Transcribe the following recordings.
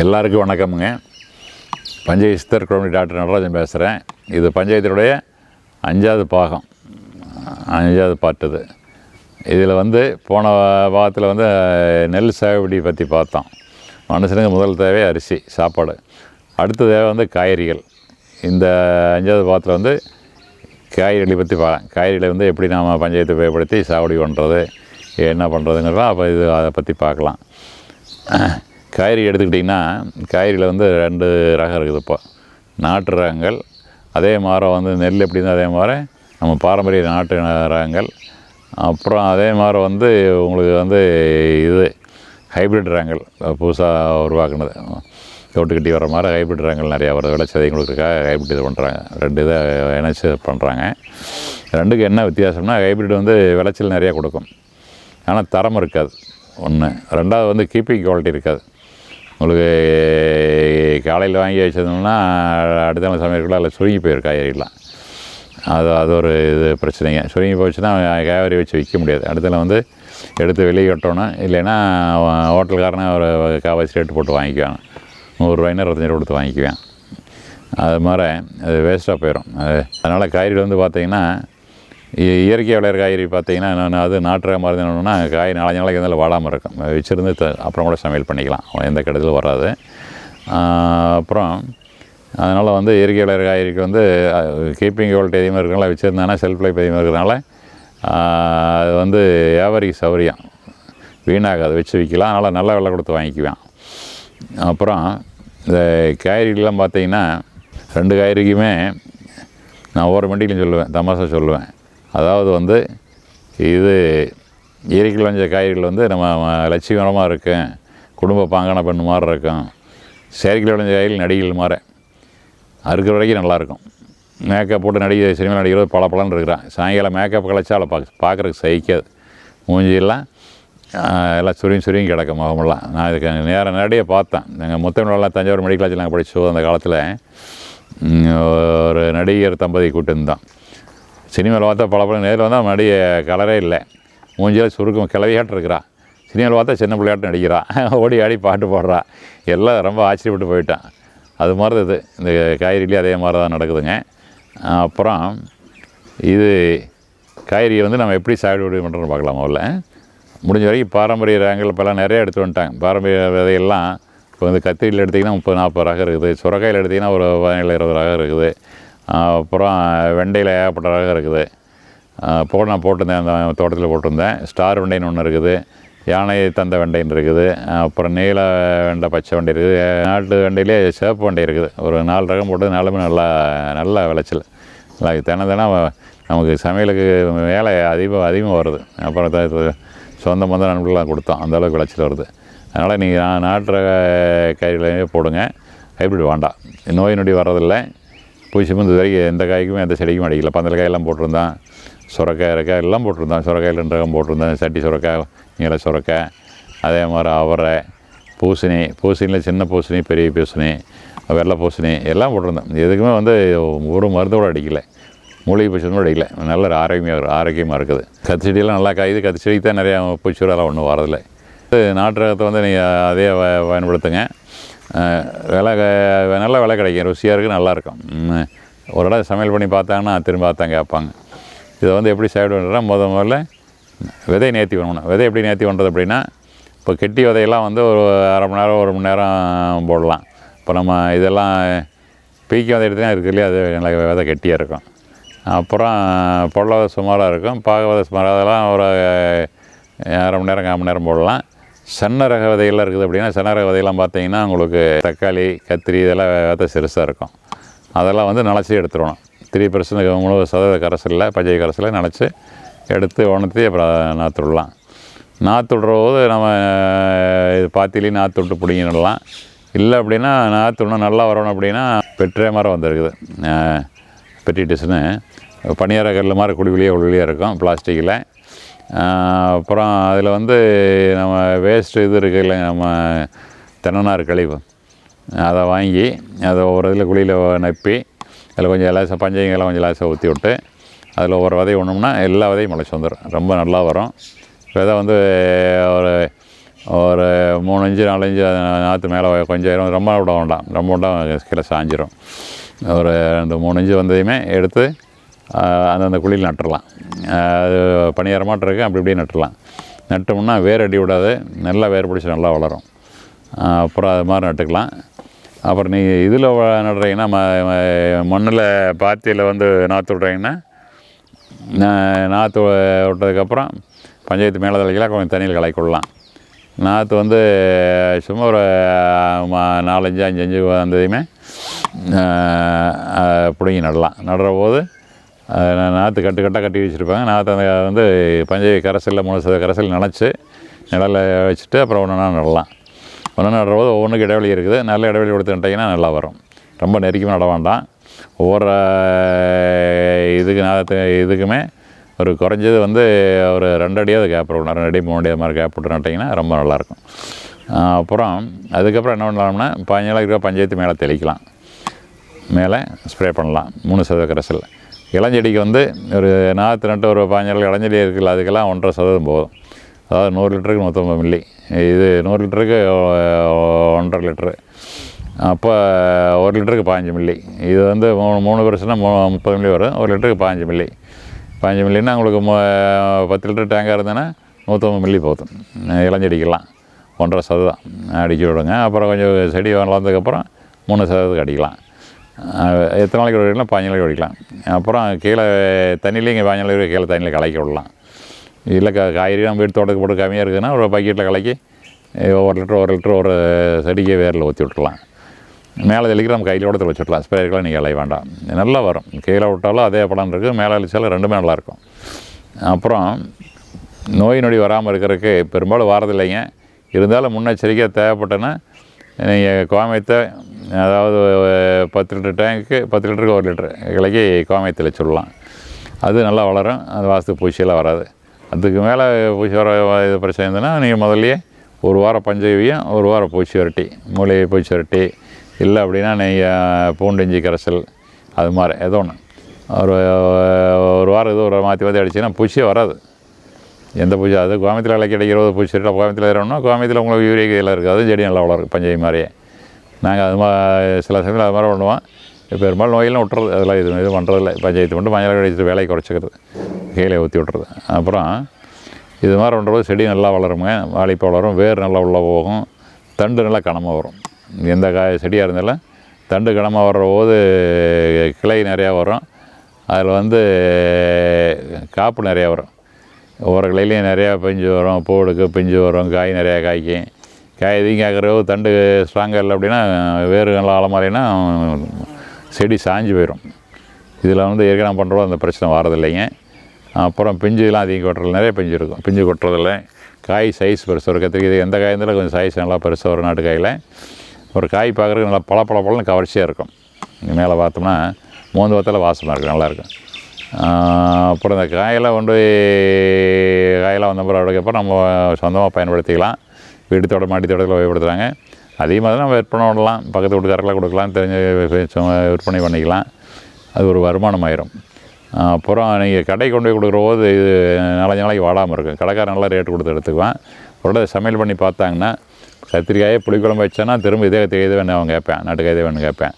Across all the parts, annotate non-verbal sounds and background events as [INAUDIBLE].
எல்லாருக்கும் வணக்கமுங்க. பஞ்சாயத்து சித்தர் குழம்பு டாக்டர் நடராஜன் பேசுகிறேன் இது பஞ்சாயத்தினுடைய அஞ்சாவது பாகம். அஞ்சாவது பாட்டு இது. இதில் வந்து போன பாகத்தில் வந்து நெல் சாகுபடி பற்றி பார்த்தோம். மனுஷனுக்கு முதல் தேவை அரிசி சாப்பாடு. அடுத்த தேவை வந்து காய்கறிகள். இந்த அஞ்சாவது பாகத்தில் வந்து காய்கறிகளை பற்றி பார்க்கலாம். காய்கறிகளை வந்து எப்படி நாம் பஞ்சாயத்தை பயன்படுத்தி சாகுபடி பண்ணுறது என்ன பண்ணுறதுங்கிறத அப்போ இது அதை பற்றி பார்க்கலாம். காய்கறி எடுத்துக்கிட்டிங்கன்னா காய்கறியில் வந்து ரெண்டு ரகம் இருக்குது இப்போ. நாட்டு ரகங்கள் அதே மாதிரி வந்து நெல் எப்படி இருந்தால் அதே மாதிரி நம்ம பாரம்பரிய நாட்டு ரகங்கள். அப்புறம் அதே மாதிரி வந்து உங்களுக்கு வந்து இது ஹைப்ரிட் ரகங்கள் புதுசாக உருவாக்குனது. தொட்டு கட்டி வர மாதிரி ஹைப்ரிட் ரகங்கள் நிறையா வருது. விளைச்சதை கொடுக்குறதுக்காக ஹைப்ரிட் இது பண்ணுறாங்க ரெண்டு இதை இணைச்சி பண்ணுறாங்க ரெண்டுக்கு என்ன வித்தியாசம்னா ஹைப்ரிட் வந்து விளைச்சல் நிறையா கொடுக்கும். ஆனால் தரம் இருக்காது. ஒன்று ரெண்டாவது வந்து கீப்பிங் குவாலிட்டி இருக்காது. உங்களுக்கு காலையில் வாங்கி வச்சதுன்னா அடுத்த நாள் சமையலுக்குள்ள அதில் சுருங்கி போயிடும் காய்கறிலாம் அது அது ஒரு இது பிரச்சனைங்க. சுருங்கி போச்சுன்னா காய்கறி வச்சு விற்க முடியாது. அடுத்தல வந்து எடுத்து வெளியே கட்டணும். இல்லைன்னா ஹோட்டல்காரனே ஒரு காவாசி ரேட்டு போட்டு வாங்கிக்குவாங்க நூறுரூவாயினா இருபத்தஞ்சி ரூபா கொடுத்து வாங்கிக்குவேன். அது மாதிரி அது வேஸ்ட்டாக போயிடும் அது அதனால் காய்கறி வந்து பார்த்திங்கன்னா இயற்கை விளையிற காய்கறி பார்த்தீங்கன்னா என்னென்ன அது நாட்டு மருந்து என்னென்னா காய் நாலஞ்சு நாளைக்கு இருந்தாலும் வாடாமல் இருக்கும். வச்சுருந்து த- அப்புறம் கூட சமையல் பண்ணிக்கலாம். எந்த கெடுதலும் வராது. அப்புறம் அதனால் வந்து இயற்கை விளையிற காய்கறிக்கு வந்து கீப்பிங் குவாலிட்டி அதிகமாக இருக்கிறனால வச்சுருந்தாங்கன்னா செல்ஃப் லைஃப் அதிகமாக இருக்கிறனால அது வந்து வியாபாரிக்கு சௌரியம். வீணாகாது. வச்சு விற்கலாம் அதனால் நல்ல விலை கொடுத்து வாங்கிக்குவேன். அப்புறம் இந்த காய்கறிகள்லாம் பார்த்தீங்கன்னா ரெண்டு காய்கறிக்குமே நான் ஒவ்வொரு மண்டியிலையும் சொல்லுவேன். தமாசா சொல்லுவேன். அதாவது வந்து இது இயற்கை விளைஞ்ச காய்கறிகள் வந்து நம்ம லட்சியகரமாக இருக்கும் குடும்ப பாங்கான பெண் மாதிரி இருக்கும் செயற்கை விளைஞ்ச காய்கறிகள் நடிகைகள் மாதிரி. அறுக்கிற வரைக்கும் நல்லாயிருக்கும் மேக்கப் போட்டு நடிகை சினிமா நடிக்கிறது பல பலன் இருக்கிறான். சாயங்காலம் மேக்கப் கலைச்சா அவளை பார்க்க பார்க்குறதுக்கு சகிக்காது. மூஞ்சியெல்லாம் எல்லாம் சுருங்கி சுருங்கி கிடக்கும் முகமெல்லாம். நான் இதுக்கு நேர நேரடியாக பார்த்தேன். நாங்கள் முத்தமிழெல்லாம் தஞ்சாவூர் மெடிக்கல் காலேஜில் நாங்கள் படித்தோம் அந்த காலத்தில் ஒரு நடிகர் தம்பதி கூட்டு சினிமாவில் பார்த்தா பல படம் நேரில் வந்தால் நடிகை கலரே இல்லை. மூஞ்சியில் சுருக்கம் கிளவியாட்டு இருக்கிறா சினிமாவில் பார்த்தா சின்ன பிள்ளையாட்டு நடிக்கிறா. [LAUGHS] ஓடி ஆடி பாட்டு பாடுறா. எல்லாம் ரொம்ப ஆச்சரியப்பட்டு போயிட்டான். அது மாதிரி தான் இது. இந்த காய்கறிலேயே அதே மாதிரி தான் நடக்குதுங்க. அப்புறம் இது காய்கறியை வந்து நம்ம எப்படி சாகுபடி பண்ணுறோன்னு பார்க்கலாம் முதல்ல. முடிஞ்ச வரைக்கும் பாரம்பரிய ரகங்கள் இப்போல்லாம் நிறைய எடுத்து வந்துட்டாங்க. பாரம்பரிய விதையெல்லாம் இப்போ வந்து கத்திரியில் எடுத்திங்கன்னா முப்பது நாற்பது ரகம் இருக்குது. சுரக்காயில் எடுத்திங்கன்னா ஒரு பதினேழு இருபது ரகம் இருக்குது. அப்புறம் வெண்டையில் ஏகப்பட்ட ரகம் இருக்குது. போட நான் போட்டிருந்தேன் அந்த தோட்டத்தில் போட்டிருந்தேன். ஸ்டார் வெண்டைன்னு ஒன்று இருக்குது. யானை தந்த வெண்டைன்னு இருக்குது. அப்புறம் நீல வெண்டை பச்சை வண்டி இருக்குது. நாட்டு வெண்டையிலே சிவப்பு வண்டி இருக்குது. ஒரு நாலு ரகம் போட்டு நாலுமே நல்லா நல்ல விளைச்சல். நல்லா தினம் தினம் நமக்கு சமையலுக்கு வேலை அதிகமாக அதிகமாக வருது. அப்புறம் சொந்த மந்த நண்பர்கள்லாம் கொடுத்தோம். அந்தளவுக்கு விளைச்சல் வருது. அதனால் நீங்கள் நாட்டு ரக காய்கறிகளே போடுங்க. ஹைப்ரிட் வேண்டாம் நோய் நொடி வர்றதில்லை. பூச்சி மருந்து வரைக்கும் எந்த காய்க்குமே எந்த செடிக்கும் அடிக்கல. பந்தல் காயெல்லாம் போட்டிருந்தான். சுரக்காய் இறக்காய் எல்லாம் போட்டிருந்தான். சுரக்காயில் ரெண்டு ரகம் போட்டிருந்தேன். சட்டி சுரக்காய் நீல சுரக்காய் அதே மாதிரி அவரை பூசணி பூசணியில் சின்ன பூசணி பெரிய பூசணி வெள்ளை பூசணி எல்லாம் போட்டிருந்தேன். எதுக்குமே வந்து ஒரு மருந்து கூட அடிக்கலை. மூலிகை பூச்சி கூட அடிக்கல. நல்ல ஆரோக்கியமாக ஆரோக்கியமாக இருக்குது. கத்தி செடியெல்லாம் நல்லா காயுது கத்தி செடிக்கு தான் நிறையா பூச்சி அதெல்லாம் ஒன்றும் வரதில்லை. இது நாட்டு ரகத்தை வந்து நீங்கள் அதே பயன்படுத்துங்க. விலை நல்ல விலை கிடைக்கும். ருசியாக இருக்குது நல்லாயிருக்கும் ஒரு இடம் சமையல் பண்ணி பார்த்தாங்கன்னா திரும்ப பார்த்தான் கேட்பாங்க. இதை வந்து எப்படி சைடு முத முதல்ல விதை நேர்த்தி பண்ணணும். விதை எப்படி நேர்த்தி பண்ணுறது அப்படின்னா இப்போ கெட்டி விதையெல்லாம் வந்து ஒரு அரை மணி நேரம் ஒரு மணி நேரம் போடலாம். இப்போ நம்ம இதெல்லாம் பீக்கி விதை எடுத்துனா இருக்கு இல்லையா அது நல்ல விதை கெட்டியாக இருக்கும். அப்புறம் பொருளாதார சுமாராக இருக்கும். பாக விதை சுமாராக அதெல்லாம் ஒரு அரை மணி நேரம் கால் மணி நேரம் போடலாம். சன்ன ரக விதையெல்லாம் இருக்குது அப்படின்னா சன்ன ரக விதையெல்லாம் பார்த்தீங்கன்னா உங்களுக்கு தக்காளி கத்திரி இதெல்லாம் விதை சிறுசாக இருக்கும். அதெல்லாம் வந்து நினச்சி எடுத்துடணும். த்ரீ பர்சன்ட் முழு சதவீத கரைசலில் பச்சை கரைசலில் நனைச்சி எடுத்து உணர்த்தி அப்புறம் நாற்று விடலாம் நாற்று விடுற போது நம்ம இது பாத்திலையும் நாற்று விட்டு பிடிங்கிடலாம் இல்லை அப்படின்னா நாற்று விடணும் நல்லா வரணும் அப்படின்னா பெற்றே மரம் வந்துருக்குது. பெட்டிட்டுஸ்னு. பனியார கல் மாதிரி குழிவிலியே குழிவிலியாக இருக்கும் பிளாஸ்டிக்கில். அப்புறம் அதில் வந்து நம்ம வேஸ்ட்டு இது இருக்குது இல்லை நம்ம தென்னநார் கழிவு. அதை வாங்கி அதை ஒவ்வொரு இதில் குழியில் நப்பி அதில் கொஞ்சம் லேசாக பஞ்சைங்கெல்லாம் கொஞ்சம் லேசாக ஊற்றி விட்டு அதில் ஒவ்வொரு விதை ஒன்றும்னா எல்லா விதையும் முளைச்சி வந்துடும் ரொம்ப நல்லா வரும். விதை வந்து ஒரு ஒரு மூணு இஞ்சு நாலு நாற்று மேலே கொஞ்சம் ரொம்ப விட வேண்டாம். ரொம்ப விட கீழே சாஞ்சிரும். ஒரு அந்த மூணு இஞ்சு வந்ததையுமே எடுத்து அந்தந்த குழியில் நட்டுடலாம் அது பணியாரமாட்டம் இருக்குது அப்படி இப்படியே நட்டுடலாம் நட்டோம்னா வேர் அடி விடாது நல்லா வேர் பிடிச்சி நல்லா வளரும். அப்புறம் அது மாதிரி நட்டுக்கலாம். அப்புறம் நீங்கள் இதில் நடுறீங்கன்னா ம மண்ணில் பாத்தியில் வந்து நாற்று விட்றீங்கன்னா நாற்று விட்டதுக்கப்புறம் பஞ்சாயத்து மேலே தலைக்கலாம் கொஞ்சம் தண்ணியில் கலக்கிவிடலாம் நாற்று வந்து சும்மா ஒரு ம- நாலஞ்சு அஞ்சு அஞ்சு வந்ததையுமே பிடுங்கி நடலாம். நடுற போது நாற்று கட்டு கட்டாக கட்டி வச்சுருப்பாங்க நாற்று அந்த வந்து பஞ்சை கரைசலில் மூணு சத கரைசல் நினச்சி நிழலை வச்சுட்டு அப்புறம் ஒன்று நடலாம். ஒன்று நடுற போது ஒவ்வொன்றுக்கு இடைவெளி இருக்குது. நல்ல இடைவெளி கொடுத்துட்டிங்கன்னா நல்லா வரும். ரொம்ப நெருக்கமாக நட வேண்டாம். ஒவ்வொரு இதுக்கு நாற்று இதுக்குமே ஒரு குறைஞ்சது வந்து ஒரு ரெண்டு அடியாவது கேப் விடணும் ரெண்டு அடி மூணு அடி அது மாதிரி கேப் விட்டு நட்டிங்கன்னா ரொம்ப நல்லாயிருக்கும். அப்புறம் அதுக்கப்புறம் என்ன பண்ணலாம்னா பதினேழு கிலோ பஞ்சாயத்து மேலே தெளிக்கலாம். மேலே ஸ்ப்ரே பண்ணலாம். மூணு சதவீத கரைசலில். இளஞ்செடிக்கு வந்து ஒரு நாற்று நட்டு ஒரு பாஞ்சல் இளஞ்செடி இருக்குல்ல அதுக்கெல்லாம் ஒன்றரை சதவீதம் போதும். அதாவது நூறு லிட்டருக்கு நூற்றம்பது மில்லி. இது நூறு லிட்டருக்கு ஒன்றரை லிட்ரு அப்போ ஒரு லிட்டருக்கு பாஞ்சு மில்லி. இது வந்து மூணு மூணு பெருசுனா மூ முப்பது மில்லி வரும். ஒரு லிட்டருக்கு பாஞ்சு மில்லி. பாஞ்சு மில்லின்னா உங்களுக்கு பத்து லிட்டர் டேங்காக இருந்ததுன்னா நூற்றம்பது மில்லி போதும். இளஞ்செடிக்கெல்லாம். ஒன்றரை சதவீதம். அடிக்க விடுங்க. அப்புறம் கொஞ்சம் செடி வளர்ந்ததுக்கப்புறம் மூணு சதவீதத்துக்கு அடிக்கலாம். எத்தனை நாளைக்கு அடிக்கலாம் பாஞ்சு நாளைக்கு அடிக்கலாம் அப்புறம் கீழே தண்ணியிலே இங்கே பாஞ்சு நாளைக்கு கீழே தண்ணியில் கலக்கி விடலாம். இல்லை க காய்கறி நம்ம வீட்டு தோட்டத்துக்கு போட்டு கம்மியாக இருக்குதுன்னா ஒரு பக்கெட்டில் கலக்கி ஒரு லிட்டர் ஒரு லிட்டர் ஒரு செடிக்கு வேரில் ஊற்றி விட்டுலாம் மேலே தெளிக்கிற நம்ம கையில் கூட வச்சுடலாம் ஸ்ப்ரேக்கெலாம் நீங்கள் அலைய வேண்டாம். நல்லா வரும். கீழே விட்டாலும் அதே படம் இருக்குது மேலே அழிச்சாலும் ரெண்டுமே நல்லாயிருக்கும் அப்புறம் நோய் நொடி வராமல் இருக்கிறதுக்கு பெரும்பாலும் வாரதில்லைங்க இருந்தாலும் முன்னெச்சரிக்கையாக தேவைப்பட்டேன்னா நீங்கள் கோமயத்தை அதாவது பத்து லிட்டர் டேங்க்கு பத்து லிட்டருக்கு ஒரு லிட்டர். கிளைக்கு கோமயத்தில் சொல்லலாம் அது நல்லா வளரும். அது வாஸ்து பூச்சியெல்லாம் வராது. அதுக்கு மேலே பூச்சி வர இது பிரச்சனை இருந்ததுன்னா நீங்கள் முதல்லையே ஒரு வாரம் பஞ்சவியும் ஒரு வாரம் பூச்சி வரட்டி மூலிகை பூச்சி வரட்டி. இல்லை அப்படின்னா நீங்கள் பூண்டு இஞ்சி கரைசல் அது மாதிரி ஏதோ ஒன்று ஒரு ஒரு வாரம் இது ஒரு மாற்றி மாற்றி அடிச்சிங்கன்னா பூச்சியே வராது. எந்த பூச்சி அது கோமத்தில் விலைக்கு கிடைக்கிற பூச்சி இருக்கா கோமத்தில் இருக்கணும்னா கோமத்தில் உங்களுக்கு யூரியா இதெல்லாம் இருக்குது. அது செடி நல்லா வளரும் பஞ்சை மாதிரியே நாங்கள் அது மாதிரி சில சமயத்தில் அது மாதிரி பண்ணுவோம். இப்போ பெரும்பாலும் நோயெல்லாம் விட்டுறது அதெல்லாம் இது இது பண்ணுறதில்ல பஞ்சாயத்து மட்டும் மஞ்சள் கடிச்சிட்டு வேலையை குறைச்சிக்கிறது. கீழே ஊற்றி விட்டுறது. அப்புறம் இது மாதிரி பண்ணுறது செடி நல்லா வளருங்க. வாழைப்பூ வளரும் வேர் நல்லா உள்ளே போகும். தண்டு நல்லா கனமாக வரும். எந்த காய் செடியாக இருந்தாலும் தண்டு கனமாக வர்ற போது கிளை நிறையா வரும். அதில் வந்து காப்பு நிறையா வரும். ஒவ்வொரு கிளையிலையும் நிறையா பிஞ்சு வரும். பூடுக்கு பிஞ்சு வரும். காய் நிறையா காய்க்கும். காய் எதையும் ஆகிறவோ தண்டு ஸ்ட்ராங்காக இல்லை அப்படின்னா வேறு நல்லா ஆழமாலைன்னா செடி சாஞ்சு போயிடும் இதில் வந்து ஏற்கனவே பண்ணுறோம் அந்த பிரச்சனை வரதில்லைங்க. அப்புறம் பிஞ்சுலாம் அதிகம் கொட்டுறது நிறைய பிஞ்சு இருக்கும். பிஞ்சு கொட்டுறதில்ல. காய் சைஸ் பெருசாக இருக்கிறதுக்கு கத்திரிக்காய் எந்த காய் இருந்தாலும் கொஞ்சம் சைஸ் நல்லா பெருசாக ஒரு நாட்டு காயில். ஒரு காய் பார்க்குறதுக்கு நல்லா பல பல கவர்ச்சியாக இருக்கும். மேலே பார்த்தோம்னா மூந்து பார்த்தால வாசமாக இருக்கும். நல்லாயிருக்கும் அப்புறம் இந்த காயெல்லாம் கொண்டு போய் காயெல்லாம் வந்த பிறகு அப்புறம் நம்ம சொந்தமாக பயன்படுத்திக்கலாம். வீட்டு தோட்டம் மாடி தோட்டத்தில் பயன்படுத்துகிறாங்க அதே தான் நம்ம விற்பனை பண்ணலாம். பக்கத்து வீட்டுக்காரர்களாக கொடுக்கலாம். தெரிஞ்ச விற்பனை பண்ணிக்கலாம். அது ஒரு வருமானம் ஆயிரும் அப்புறம் நீங்கள் கடைக்கு கொண்டு போய் கொடுக்குற போது இது நாலஞ்சு நாளைக்கு வாடாமல் இருக்கும். கடைக்காரன் நல்லா ரேட்டு கொடுத்து எடுத்துக்குவேன். உடனே சமையல் பண்ணி பார்த்தாங்கன்னா கத்திரிக்காயை புளிக்குழம்பு வச்சேன்னா திரும்ப இதே இதே இது வேணும் அவன் கேட்பேன். நாட்டுக்காய் இதே வேணும் கேட்பேன்.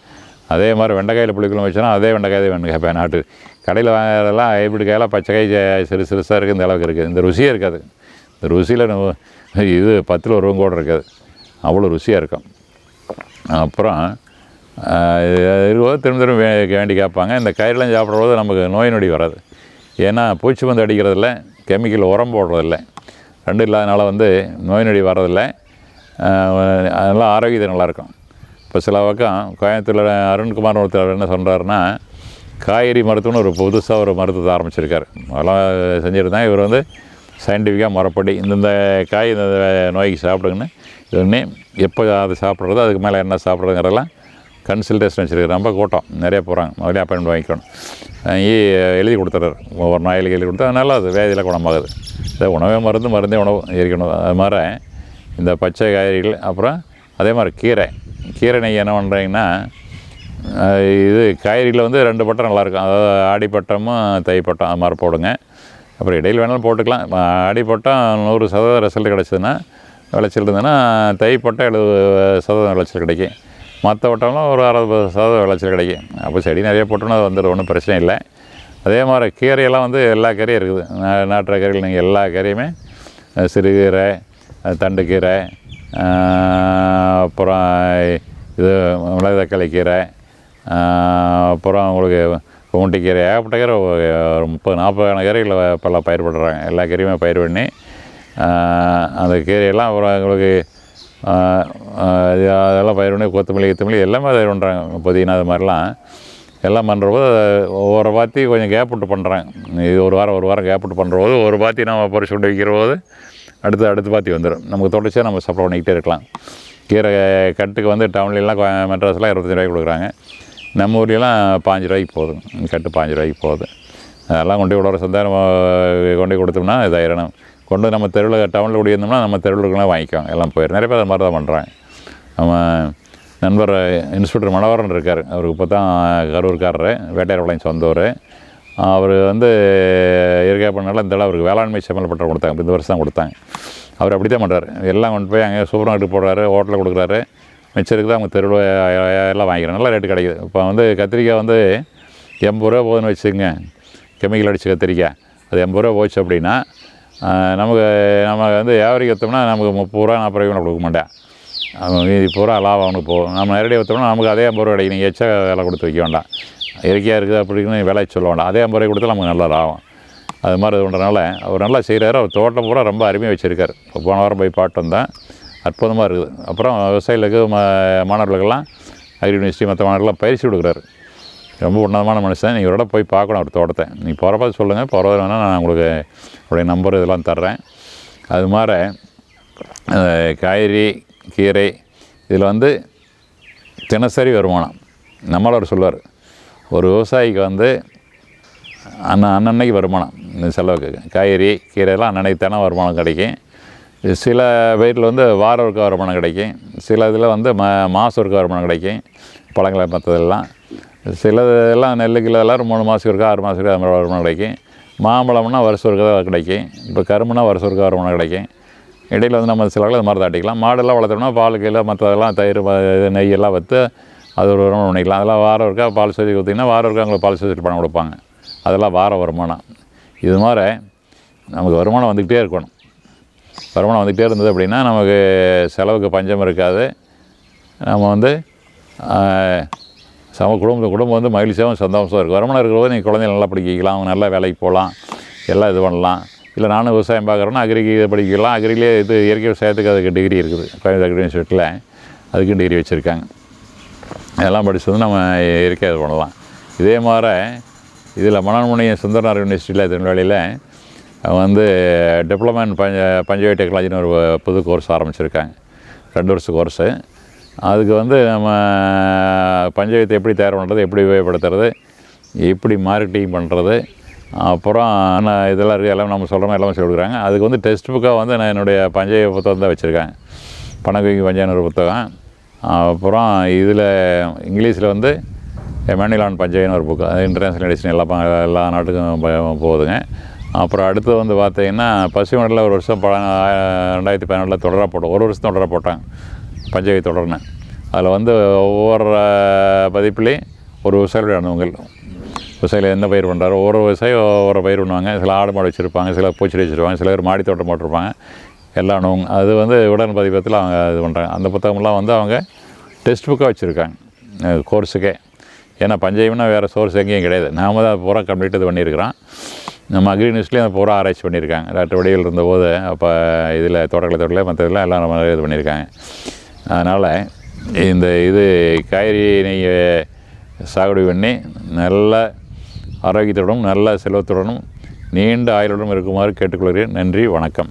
அதே மாதிரி வெண்டைக்காயில் புளிக்குழம்பு வச்சேன்னா அதே வெண்டைக்காய் இதே வேணும் கேட்பேன். நாட்டு கடையில் வாங்குறதெல்லாம் ஹைபிரிட் காயெல்லாம் பச்சை காய் சிறு சிறுசாக இருக்குது இந்த அளவுக்கு இருக்குது இந்த ருசியே இருக்காது. இந்த ருசியில் இது பத்தில் ஒரு கூட இருக்காது அவ்வளோ ருசியாக இருக்கும். அப்புறம் இருக்கும்போது திரும்ப திரும்ப வே வேண்டி கேட்பாங்க. இந்த கயிறுலாம் சாப்பிட்றபோது நமக்கு நோய் நொடி வராது. ஏன்னா பூச்சி மருந்து அடிக்கிறதில்ல கெமிக்கல் உரம் போடுறதில்ல. ரெண்டும் இல்லாதனால வந்து நோய் நொடி வர்றதில்ல. ஆஹ் ஆரோக்கியத்தை நல்லாயிருக்கும். இப்போ சில பக்கம் கோயம்புத்தூரில் அருண்குமார் ஒருத்தர் என்ன சொல்கிறாருன்னா காய்கறி மருத்துவம்னு ஒரு புதுசாக ஒரு மருத்துவத்தை ஆரம்பிச்சிருக்காரு. அதெல்லாம் செஞ்சுருந்தாங்க இவர் வந்து சயின்டிஃபிக்காக முறைப்படி இந்தந்த காய் இந்த நோய்க்கு சாப்பிடுங்கன்னு இதுன்னே எப்போ அதை சாப்பிட்றது அதுக்கு மேலே என்ன சாப்பிட்றதுங்கிறதெல்லாம் கன்சல்டேஷன் வச்சுருக்கு ரொம்ப கூட்டம். நிறைய போகிறாங்க முதலே அப்பாயின்மெண்ட் வாங்கிக்கணும். வாங்கி எழுதி கொடுத்துட்றாரு. ஒவ்வொரு நாயிலுக்கு எழுதி கொடுத்தா நல்லா அது வேதியில் குணமாகுது. இதை உணவே மருந்து மருந்தே உணவு இருக்கணும் அது மாதிரி இந்த பச்சை காய்கறிகள் அப்புறம் அதே மாதிரி கீரை. கீரை நீங்கள் என்ன பண்ணுறீங்கன்னா இது காய்கறியில் வந்து ரெண்டு பட்டம் நல்லாயிருக்கும் அதாவது ஆடிப்பட்டமும் தைப்பட்டம் அது மாதிரி போடுங்க. அப்புறம் இடையில் வேணாலும் போட்டுக்கலாம். ம- போட்டால் நூறு சதவீதம் ரிசல்ட் கிடச்சிதுன்னா விளைச்சல் இருந்ததுன்னா தை போட்டால் எழுபது சதவீதம் விளைச்சல் கிடைக்கும். மற்ற வட்டம்லாம் ஒரு அறுபது சதவீதம் விளைச்சல் கிடைக்கும். அப்போ செடி நிறைய போட்டோம்னா அது வந்துடும் ஒன்றும் பிரச்சனை இல்லை. அதே மாதிரி கீரையெல்லாம் வந்து எல்லா கீரையும் இருக்குது. நாட்டுற கீரைகள் நீங்கள் எல்லா கீரையுமே சிறுகீரை தண்டுக்கீரை அப்புறம் இது மிளகு தக்காளி கீரை அப்புறம் உங்களுக்கு குமுட்டிக்கீரை ஏகப்பட்ட கீரை ஒரு முப்பது நாற்பதான கீரைகளை இப்போல்லாம் பயிர்படுறாங்க எல்லா கீரையுமே பயிர் பண்ணி அந்த கீரையெல்லாம் அப்புறம் எங்களுக்கு அதெல்லாம் பயிர் பண்ணி கொத்தமல்லி கொத்தமல்லி எல்லாமே பயிர் பண்ணுறாங்க புதினா அது மாதிரிலாம். எல்லாம் பண்ணுறபோது ஒவ்வொரு பாத்தி கொஞ்சம் கேப் விட்டு பண்ணுறாங்க இது ஒரு வாரம் ஒரு வாரம் கேப் விட்டு பண்ணுறபோது ஒரு பாத்தி நம்ம பறிச்சு கொண்டு வைக்கிற போது அடுத்து அடுத்து பாத்தி வந்துடும் நமக்கு தொடர்ச்சியாக நம்ம சப்ளை பண்ணிக்கிட்டே இருக்கலாம். கீரை கட்டுக்கு வந்து டவுன்லாம் மெட்ராஸ்லாம் இருபத்தஞ்சி ரூபாய்க்கு கொடுக்குறாங்க. நம்ம ஊர்லாம் பாஞ்சு ரூபாய்க்கு போதும் கட்டு பாஞ்சு ரூபாய்க்கு போகுது. அதெல்லாம் கொண்டு போய் விடுற கொண்டு கொடுத்தோம்னா இதாயிரணும் கொண்டு நம்ம தெருவில் டவுனில் கூட இருந்தோம்னா நம்ம தெருவுக்குலாம் இருக்கலாம் எல்லாம் போயிடும் நிறைய பேர் அது மாதிரி தான் பண்ணுறாங்க நம்ம நண்பர் இன்ஸ்பெக்டர் மனோகரன் இருக்கார். அவருக்கு இப்போ தான் கரூர்காரரு வேட்டையார்பாளையம் சொந்தவர். அவர் வந்து இயற்கை பண்ணால இந்த அவருக்கு வேளாண்மை செம்மல் பட்டம் கொடுத்தாங்க. இந்த வருஷம் தான் கொடுத்தாங்க. அவர் அப்படி தான் பண்ணுறாரு எல்லாம் கொண்டு போய் அங்கே சூப்பர் மார்க்கெட் போடுறாரு ஹோட்டலில் கொடுக்குறாரு. மிச்சம் இருக்குது அவங்க தெருவில் எல்லாம் வாங்கிக்கிறோம். நல்ல ரேட்டு கிடைக்குது. இப்போ வந்து கத்திரிக்காய் வந்து எண்பது ரூபா போகுதுன்னு வச்சுக்கோங்க. கெமிக்கல் அடித்த கத்திரிக்காய். அது எண்பது ரூபா போச்சு அப்படின்னா நமக்கு நம்ம வந்து வியாபாரிக்கு விற்றோம்னா நமக்கு முப்பது ரூபா நாற்பது ரூபாய் கொடுக்க மாட்டேன். அவங்க மீதி பூரா லாபம் அவனுக்கு போகும் நம்ம நேரடியாக விற்றோம்னா நமக்கு அதே ஐம்பது ரூபா கிடைக்கும். நீங்கள் எச்சா விலை கொடுத்து வைக்க வேண்டாம். இயற்கையாக இருக்குது அப்படின்னு விலை சொல்ல வேண்டாம். அதே ஐம்பது ரூபாய் கொடுத்தா நமக்கு நல்லா லாபம். அது மாதிரி இது பண்ணுறதுனால அவர் நல்லா செய்கிறாரு அவர் தோட்டம் பூரா ரொம்ப அருமையாக வச்சுருக்காரு. இப்போ போன வாரம் போய் பாட்டு வந்தேன். அற்புதமாக இருக்குது. அப்புறம் விவசாயிகளுக்கு ம மாணவர்களுக்கெல்லாம் அக்ரி யூனிவர்சிட்டி மற்ற மாணவர்கள்லாம் பயிற்சி கொடுக்குறாரு. ரொம்ப உன்னதமான மனுஷன். நீங்கள் ஒரு போய் பார்க்கணும் அவர் தோட்டத்தை. நீங்கள் போகிறப்ப சொல்லுங்கள் போகிறது வேணால் நான் உங்களுக்கு உடைய நம்பர் இதெல்லாம் தர்றேன். அது மாதிரி காய்கறி கீரை இதில் வந்து தினசரி வருமானம். நம்மளவர் சொல்லுவார். ஒரு விவசாயிக்கு வந்து அண்ணன் அன்னன்னைக்கு வருமானம். இந்த செலவுக்கு. காய்கறி கீரைலாம் அன்னன்னைக்கு தினம் வருமானம் கிடைக்கும். சில பயிரில் வந்து வாரம் ஒருக்க வருமானம் கிடைக்கும். சில இதில் வந்து ம மாதம் ஒருக்க வருமானம் கிடைக்கும். பழங்களை மற்றதெல்லாம். சில இதெல்லாம் நெல்லுக்கு எல்லாம் மூணு மாதத்துக்கு இருக்கா ஆறு மாதத்துக்கு அது மாதிரி வருமானம் கிடைக்கும். மாம்பழம்னா வருஷம் ஒருக்க தான் கிடைக்கும். இப்போ கரும்புனா வருஷம் ஒருக்க வருமானம் கிடைக்கும். இடையில் வந்து நம்ம சில அது மாதிரி தாட்டிக்கலாம் மாடெல்லாம் வளர்த்தோம்னா பால் கீழே மற்றதெல்லாம் தயிர் இது நெய் எல்லாம் அது ஒரு வருமானம் பண்ணிக்கலாம். அதெல்லாம் வாரம் ஒருக்கா பால் சேர்த்து கொடுத்தீங்கன்னா வாரம் ஒருக்கா அவங்களுக்கு பால் சேர்த்து பணம் கொடுப்பாங்க. அதெல்லாம் வார வருமானம். இது மாதிரி நமக்கு வருமானம் வந்துக்கிட்டே இருக்கணும். வருமானம் வந்துகிட்டே இருந்தது அப்படின்னா நமக்கு செலவுக்கு பஞ்சம் இருக்காது. நம்ம வந்து சம குடும்பம் குடும்பம் வந்து மகிழ்ச்சியாகவும் சந்தோஷமாக இருக்கும். வருமானம் இருக்கிறபோது நீங்கள் குழந்தைங்க நல்லா படிக்கலாம் அவங்க நல்லா வேலைக்கு போகலாம் எல்லாம் இது பண்ணலாம். இல்லை நானும் விவசாயம் பார்க்குறேன்னா அக்ரிக்கு இதை படிக்கலாம் அக்ரிலே இது இயற்கை விவசாயத்துக்கு அதுக்கு டிகிரி இருக்குது. கோயம்புத்தூர் அக்ரி அதுக்கும் டிகிரி வச்சுருக்காங்க. அதெல்லாம் படிச்சு வந்து நம்ம இயற்கையாக இது பண்ணலாம். இதே மாதிரி இதில் மணல்முனைய சுந்தரனார் யூனிவர்சிட்டியில் திருநெல்வேலியில் வந்து டிப்ளமா இன் பஞ்ச பஞ்சவய டெக்னாலஜின்னு ஒரு புது கோர்ஸ் ஆரம்பிச்சிருக்காங்க. ரெண்டு வருஷம் கோர்ஸு அதுக்கு வந்து நம்ம பஞ்சாயத்தை எப்படி தயார் பண்ணுறது எப்படி உபயோகப்படுத்துறது எப்படி மார்க்கெட்டிங் பண்ணுறது அப்புறம் நான் இதெல்லாம் இருக்குது எல்லாம் நம்ம சொல்கிறோம் எல்லாமே சொல்லி கொடுக்குறாங்க. அதுக்கு வந்து டெக்ஸ்ட் புக்காக வந்து நான் என்னுடைய பஞ்சாய புத்தகம் தான் வச்சுருக்கேன். பணக்குவிங்க பஞ்சாயத்து ஒரு புத்தகம். அப்புறம் இதில் இங்கிலீஷில் வந்து மேனிலான் பஞ்சாயன்னு ஒரு புக்கு அது இன்டர்நேஷ்னல் எடிஷன் எல்லா ப- எல்லா நாட்டுக்கும் போகுதுங்க. அப்புறம் அடுத்து வந்து பார்த்தீங்கன்னா பசுமணில் ஒரு வருஷம் ப ரெண்டாயிரத்தி பதினெட்டில் தொடராக போட்டோம். ஒரு வருஷம் தொடராக போட்டாங்க. பஞ்சாயத்து தொடர்னு. அதில் வந்து ஒவ்வொரு பதிப்புலேயும் ஒரு விவசாயிகளுடைய அனுபவங்கள் விவசாயிகள் என்ன பயிர் பண்ணுறாரு ஒவ்வொரு விவசாயி ஒவ்வொரு பயிர் பண்ணுவாங்க. சில ஆடு மாடு வச்சுருப்பாங்க சில பூச்செடி வச்சுருப்பாங்க சில பேர் மாடி தோட்டம் போட்டிருப்பாங்க. எல்லா அனுபவம் அது வந்து உடன் பதிப்பத்தில் அவங்க இது பண்ணுறாங்க. அந்த புத்தகம்லாம் வந்து அவங்க டெக்ஸ்ட் புக்காக வச்சுருக்காங்க. கோர்ஸுக்கே. ஏன்னா பஞ்சயம்னா வேறு சோர்ஸ் எங்கேயும் கிடையாது. நாம தான் பூரா கம்ப்ளீட் இது பண்ணியிருக்கிறோம். நம்ம அக்ரி நியூஸ்லேயும் அதை பூரா ஆராய்ச்சி பண்ணியிருக்காங்க. டாக்டர் வடிவில் இருந்தபோது அப்போ இதில் தோட்டக்கலை தொடரில் மற்ற இதெல்லாம் எல்லாம் நம்ம இது பண்ணியிருக்காங்க. அதனால் இந்த இது காய்கறி நீங்கள் சாகுபடி பண்ணி நல்ல ஆரோக்கியத்துடனும் நல்ல செல்வத்துடனும் நீண்ட ஆயுளுடன் இருக்குமாறு கேட்டுக்கொள்கிறேன். நன்றி வணக்கம்.